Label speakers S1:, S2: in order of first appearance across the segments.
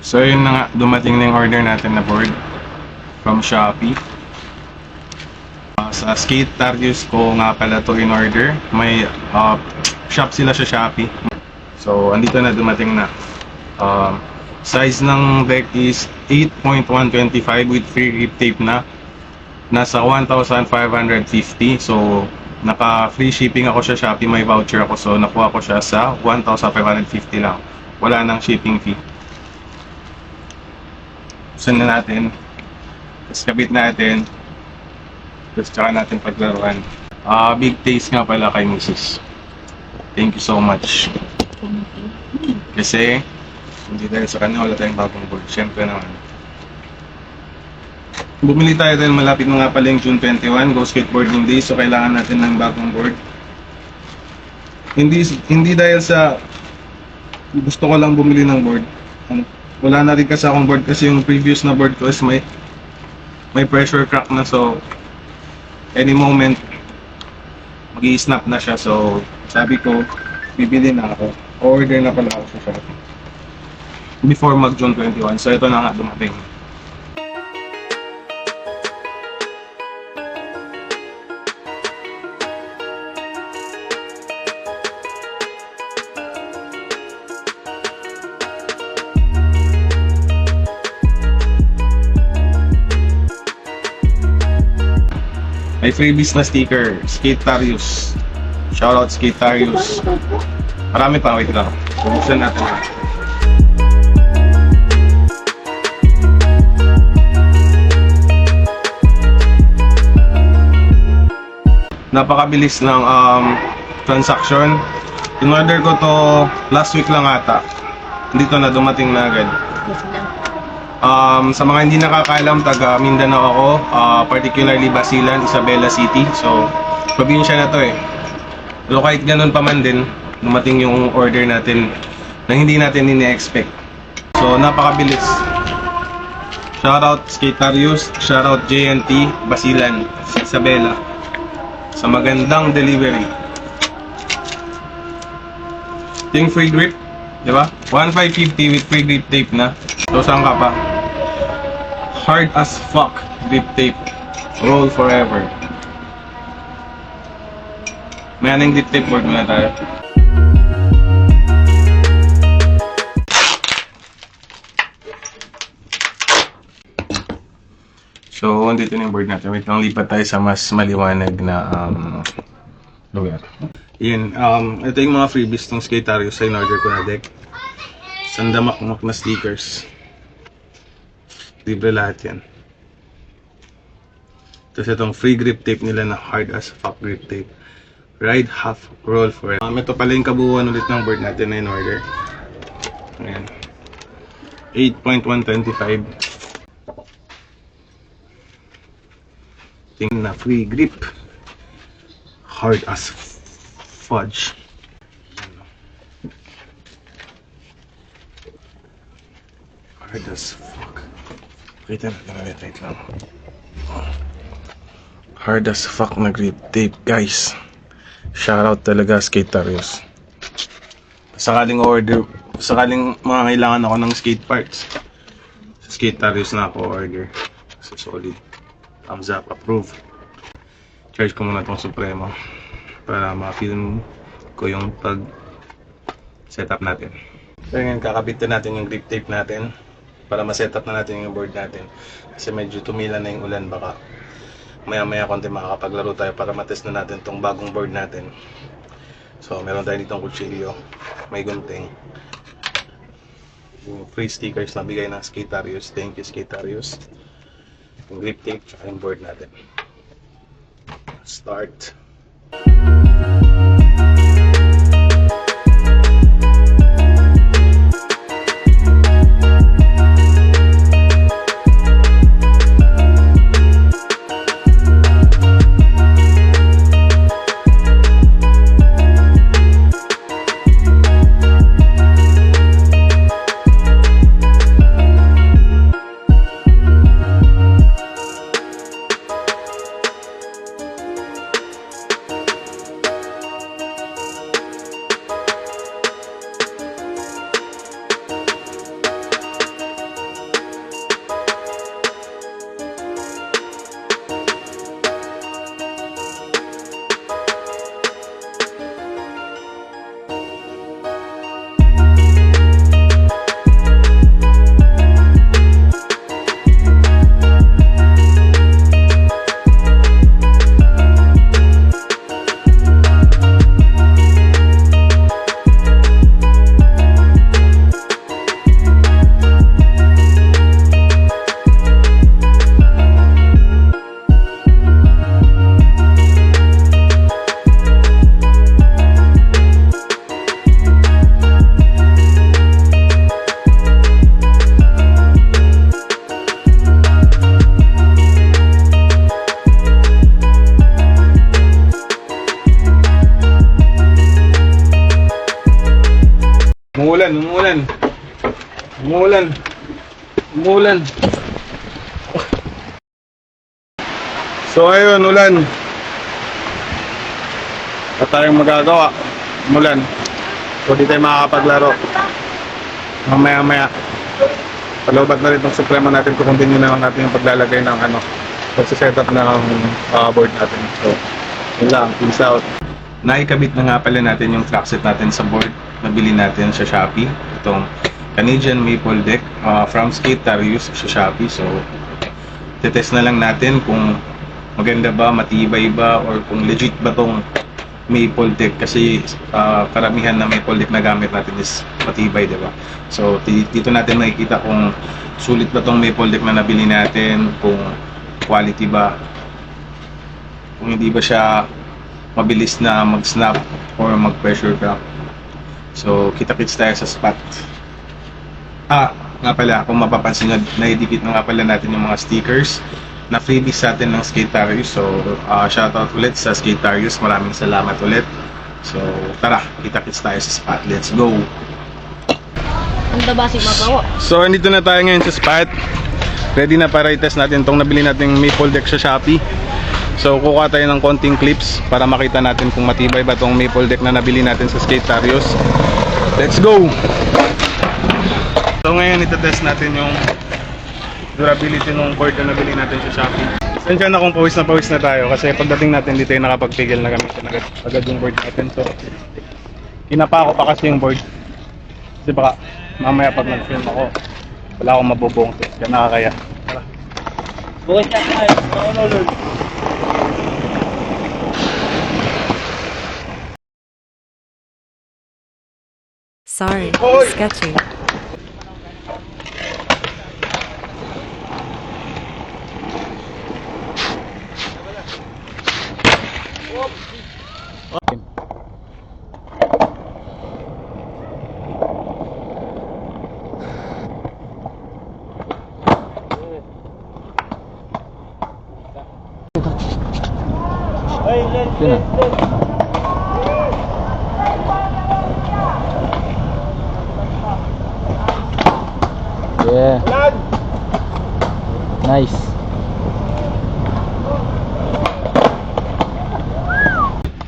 S1: So yun na nga, dumating na yung order natin na board from Shopee. Uh, sa Skate Tarius ko nga pala to in order. May uh, shop sila sa Shopee. So andito na dumating na. Um, size ng deck is 8.125 with free grip tape na. Nasa 1,550. So naka free shipping ako sa Shopee, may voucher ako. So nakuha ko siya sa 1,550 lang. Wala nang shipping fee. Buksan na natin. Tapos kabit natin. Tapos tsaka natin paglaruan. Ah, big taste nga pala kay Mrs. Thank you so much. Kasi, hindi dahil sa kanya wala tayong bagong board. Siyempre naman. Bumili tayo dahil malapit na nga pala yung June 21, Go Skateboarding Day. So, kailangan natin ng bagong board. Hindi hindi dahil sa gusto ko lang bumili ng board. Ano, Wala na rin kasi akong board kasi yung previous na board ko is may may pressure crack na so any moment mag snap na siya. So sabi ko bibili na ako. Order na pala ako sa before mag June 21 so ito na nga dumating may freebies na sticker Skatarius shoutout Skatarius marami pa wait lang. Buksan natin. Napakabilis ng um, transaction. In-order ko to last week lang ata. Dito na dumating na agad Um, sa mga hindi nakakaalam, taga Mindanao ako, uh, particularly Basilan, Isabela City. So, probinsya na to eh. Pero kahit ganun pa man din, dumating yung order natin na hindi natin ini-expect. So, napakabilis. Shoutout Skatarius, shoutout JNT, Basilan, Isabela. Sa magandang delivery. Yung free grip, di ba? 1550 with free grip tape na. So, saan ka pa? Hard as fuck grip tape. Roll forever. May anong grip tape board muna tayo. So, andito na yung board natin. Wait lang, lipat tayo sa mas maliwanag na um, lugar. Yun, um, ito yung mga freebies ng Skatario sa in-order ko na deck. Sandamakmak na stickers. Libre lahat yan. Tapos itong free grip tape nila na hard as fuck grip tape. Ride half, roll forever. Um, ito pala yung kabuuan ulit ng board natin na in order. Ayan. 8.125. Ting na free grip. Hard as fudge. Hard as fuck. Natin ulit, wait lang. Hard as fuck na grip tape, guys. Shoutout talaga, Skatarius. Sakaling order, sakaling mga kailangan ako ng skate parts. Sa Skatarius na ako order. Kasi solid. Thumbs up, approve. Charge ko muna tong Supremo para ma-film ko yung pag setup natin. So ngayon, kakabit na natin yung grip tape natin para ma-setup na natin yung board natin. Kasi medyo tumila na yung ulan baka maya maya konti makakapaglaro tayo para matest na natin tong bagong board natin. So meron tayo ditong kutsilyo, may gunting. Yung free stickers na bigay ng Skatarius. Thank you Skatarius. Yung grip tape tsaka yung board natin. Start. Umuulan. So ayun, ulan. Wala tayong magagawa. Umulan. So di tayo makakapaglaro. Mamaya maya. Palobat na rin itong suprema natin kung continue na natin yung paglalagay ng ano. Pagsiset up ng uh, board natin. So, yun lang. Peace out. Naikabit na nga pala natin yung track set natin sa board. Nabili natin sa Shopee. Itong Canadian Maple Deck uh, from Skate Tarius sa Shopee. So, tetest na lang natin kung maganda ba, matibay ba, or kung legit ba tong maple deck kasi ah, karamihan na maple deck na gamit natin is matibay, di ba? So, dito natin makikita kung sulit ba tong maple deck na nabili natin, kung quality ba, kung hindi ba siya mabilis na mag-snap or mag-pressure crack. So, kita-kits tayo sa spot. Ah, nga pala, kung mapapansin nyo, naidikit na nga pala natin yung mga stickers na freebies sa atin ng Skatarius. So, ah, shoutout ulit sa Skatarius. Maraming salamat ulit. So, tara, kita-kits tayo sa spot. Let's go!
S2: Ang dabasig magawa.
S1: So, andito na tayo ngayon sa spot. Ready na para i-test natin itong nabili nating maple deck sa Shopee. So, kukuha tayo ng konting clips para makita natin kung matibay ba itong maple deck na nabili natin sa Skatarius. Let's go! So, ngayon itetest natin yung durability ng board na nabili natin sa Shopee. Sensya na kung pawis na pawis na tayo kasi pagdating natin dito ay nakapagpigil na gamitin agad, agad yung board natin. So, kinapa ko pa kasi yung board. Kasi baka mamaya pag nag-film ako, wala akong mabubong. Kaya nakakaya. Tara.
S2: Bukas na tayo. Ano, Lord?
S3: Sorry, sketchy.
S2: Ay, Lord.
S4: Yeah. Nice.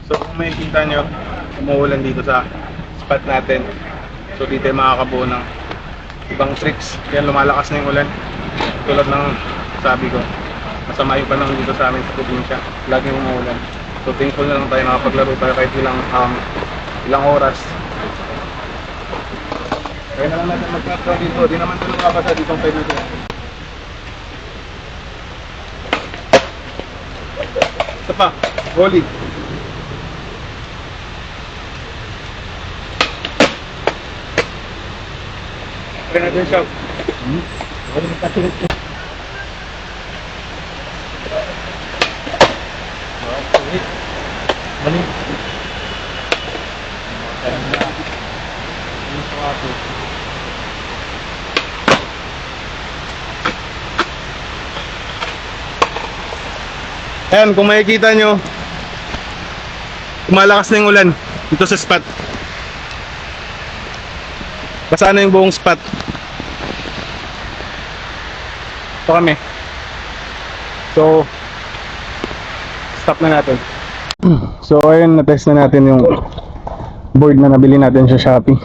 S1: So kung makikita nyo, umuulan dito sa spot natin. So dito ay makakabuo ng ibang tricks. Kaya lumalakas na yung ulan. Tulad ng sabi ko, masama yung panahon dito sa amin sa probinsya. Laging umuulan. So thankful na lang tayo nakapaglaro tayo kahit ilang, um, ilang oras. Kaya na lang natin mag-cut dito. Di naman ito nakabasa dito ang side natin. Isa pa, volley. Try natin siya. Ayan, kung makikita nyo, lumalakas na yung ulan dito sa spot. Basa na yung buong spot. Ito kami. So, stop na natin. So, ayun, na-test na natin yung board na nabili natin sa Shopee.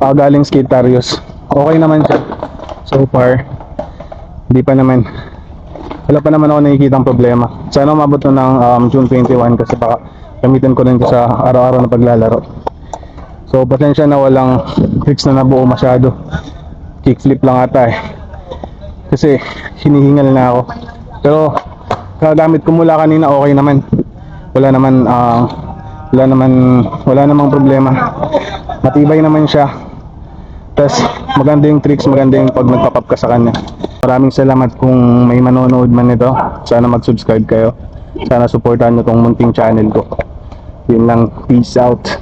S1: Ah, galing Skitarius. Okay naman siya. So far, hindi pa naman wala pa naman ako nakikita problema. Sana umabot na ng um, June 21 kasi baka gamitin ko rin ito sa araw-araw na paglalaro. So, pasensya na walang tricks na nabuo masyado. Kickflip lang ata eh. Kasi hinihingal na ako. Pero kagamit ko mula kanina okay naman. Wala naman ah, wala naman wala namang problema. Matibay naman siya. Tapos maganda yung tricks, maganda yung pag nagpapap ka sa kanya. Maraming salamat kung may manonood man nito. Sana mag-subscribe kayo. Sana supportahan nyo tong munting channel ko. Yun lang. Peace out.